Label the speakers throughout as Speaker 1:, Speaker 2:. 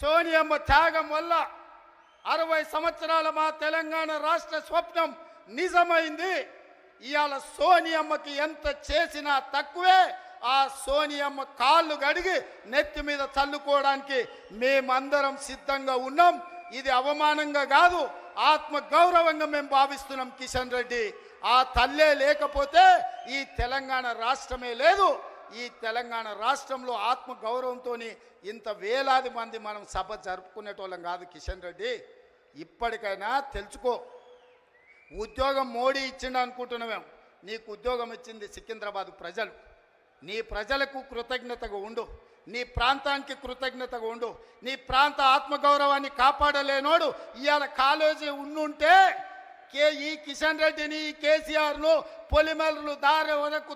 Speaker 1: సోనియమ్మ త్యాగం వల్ల అరవై సంవత్సరాల మా తెలంగాణ రాష్ట్ర స్వప్నం నిజమైంది. ఇవాళ సోనియమ్మకి ఎంత చేసినా తక్కువే ఆ సోనియమ్మ కాళ్ళు గడిగి నెత్తి మీద చల్లుకోవడానికి మేమందరం సిద్ధంగా ఉన్నాం. ఇది అవమానంగా కాదు ఆత్మ గౌరవంగా మేము భావిస్తున్నాం కిషన్ రెడ్డి. ఆ తల్లే లేకపోతే ఈ తెలంగాణ రాష్ట్రమే లేదు. ఈ తెలంగాణ రాష్ట్రంలో ఆత్మ గౌరవంతో ఇంత వేలాది మంది మనం సభ జరుపుకునేటోళ్ళం కాదు కిషన్ రెడ్డి. ఇప్పటికైనా తెలుసుకో ఉద్యోగం మోడీ ఇచ్చిండు అనుకుంటున్నామేం నీకు ఉద్యోగం ఇచ్చింది సికింద్రాబాద్ ప్రజలు. నీ ప్రజలకు కృతజ్ఞతగా ఉండు. నీ ప్రాంతానికి కృతజ్ఞతగా ఉండు. నీ ప్రాంత ఆత్మగౌరవాన్ని కాపాడలేనోడు ఇవాళ కాలేజీ ఉండుంటే కే ఈ కిషన్ రెడ్డిని ఈ కేసీఆర్ను పొలిమేరలు దారి వరకు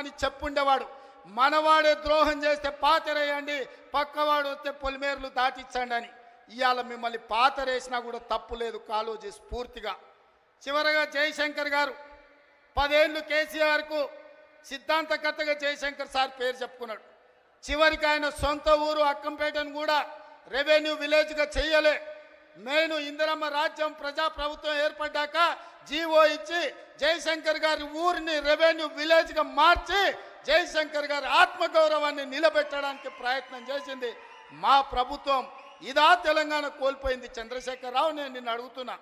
Speaker 1: అని చెప్పుండేవాడు. మనవాడే ద్రోహం చేస్తే పాతరేయండి పక్కవాడు వస్తే పొలిమేర్లు దాటించండి అని. ఇవాళ మిమ్మల్ని పాతరేసినా కూడా తప్పు లేదు కాలోజీ స్ఫూర్తిగా చివరగా జయశంకర్ గారు పదేళ్ళు కేసీఆర్కు సిద్ధాంతకర్తగా జయశంకర్ సార్ పేరు చెప్పుకున్నాడు. చివరికి ఆయన సొంత ఊరు అక్కంపేటను కూడా రెవెన్యూ విలేజ్గా చెయ్యలే. నేను ఇందిరమ్మ రాజ్యం ప్రజాప్రభుత్వం ఏర్పడ్డాక జీవో ఇచ్చి జయశంకర్ గారి ఊరిని రెవెన్యూ విలేజ్గా మార్చి జయశంకర్ గారి ఆత్మగౌరవాన్ని నిలబెట్టడానికి ప్రయత్నం చేసింది మా ప్రభుత్వం. ఇదా తెలంగాణ కోల్పోయింది చంద్రశేఖరరావు నేను నిన్ను అడుగుతున్నా.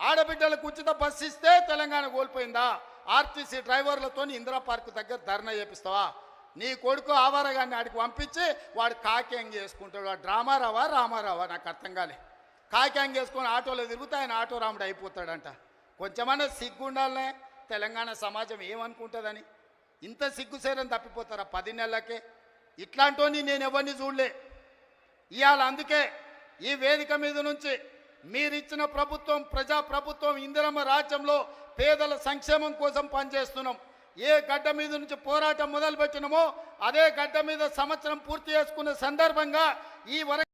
Speaker 1: ఆడబిడ్డలకు ఉచిత బస్సు ఇస్తే తెలంగాణ కోల్పోయిందా? ఆర్టీసీ డ్రైవర్లతో ఇందిరా పార్క్ దగ్గర ధర్నా చేపిస్తావా? నీ కొడుకు ఆవారగాన్ని ఆడికి పంపించి వాడు కాక్యాంగ్ చేసుకుంటాడు. వాడు డ్రామారావా రామారావా? నాకు అర్థం కాలే. కాక్యాంగ్ చేసుకొని ఆటోలో తిరుగుతా ఆయన ఆటో రాముడు అయిపోతాడంట. కొంచెమన్నా సిగ్గుండాలనే తెలంగాణ సమాజం ఏమనుకుంటుందని? ఇంత సిగ్గుసేరం తప్పిపోతారా? పది నెలలకే. ఇట్లాంటోని నేను ఎవరిని చూడలే. ఇవాళ అందుకే ఈ వేదిక మీద నుంచి మీరిచ్చిన ప్రభుత్వం ప్రజా ప్రభుత్వం ఇందిరమ్మ రాజ్యంలో పేదల సంక్షేమం కోసం పనిచేస్తున్నాం. ఏ గడ్డ మీద నుంచి పోరాటం మొదలుపెట్టినమో అదే గడ్డ మీద సంవత్సరం పూర్తి చేసుకున్న సందర్భంగా ఈ వరకు